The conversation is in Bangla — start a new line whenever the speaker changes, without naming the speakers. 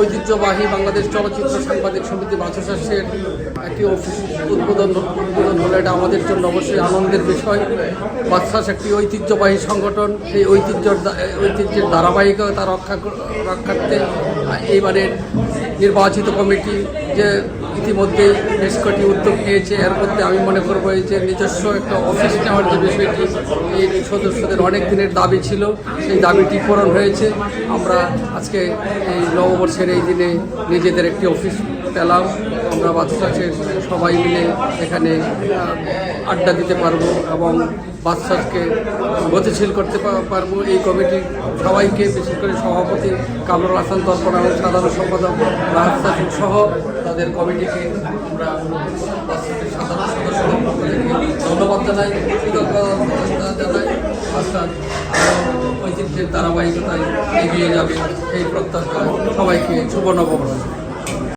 ঐতিহ্যবাহী বাংলাদেশ চলচ্চিত্র সাংবাদিক সমিতি বাচসাসের একটি অফিস উদ্বোধন উদ্বোধন হলে। এটা আমাদের জন্য অবশ্যই আনন্দের বিষয়। বাচসাস একটি ঐতিহ্যবাহী সংগঠন। এই ঐতিহ্যর ঐতিহ্যের ধারাবাহিকতা রক্ষা রক্ষার্থে এইবারের নির্বাচিত কমিটি যে ইতিমধ্যে বেশ কটি উদ্যোগ নিয়েছে। এর মধ্যে আমি মনে করব এই যে নিজস্ব একটা অফিস নেওয়ার যে বিষয়টি, এই সদস্যদের অনেক দিনের দাবি ছিল। সেই দাবিটি পূরণ হয়েছে। আমরা আজকে এই নববর্ষের এই দিনে নিজেদের একটি অফিস পেলাম। আমরা বাদশাহের সবাই মিলে এখানে আড্ডা দিতে পারব এবং বাদশাহকে গতিশীল করতে পারব। এই কমিটির সবাইকে, বিশেষ করে সভাপতি কামরুল হাসান তর্পণা এবং সাধারণ সম্পাদক রাহাত সহ তাদের কমিটিকে আমরা বাদশাহের সাধারণ ধন্যবাদ জানাই, কৃতজ্ঞতা জানাই। বাদশাহ ঐতিহ্যের ধারাবাহিকতায় এগিয়ে যাবে এই প্রত্যাশা সবাইকে শুভ নববর্ষ।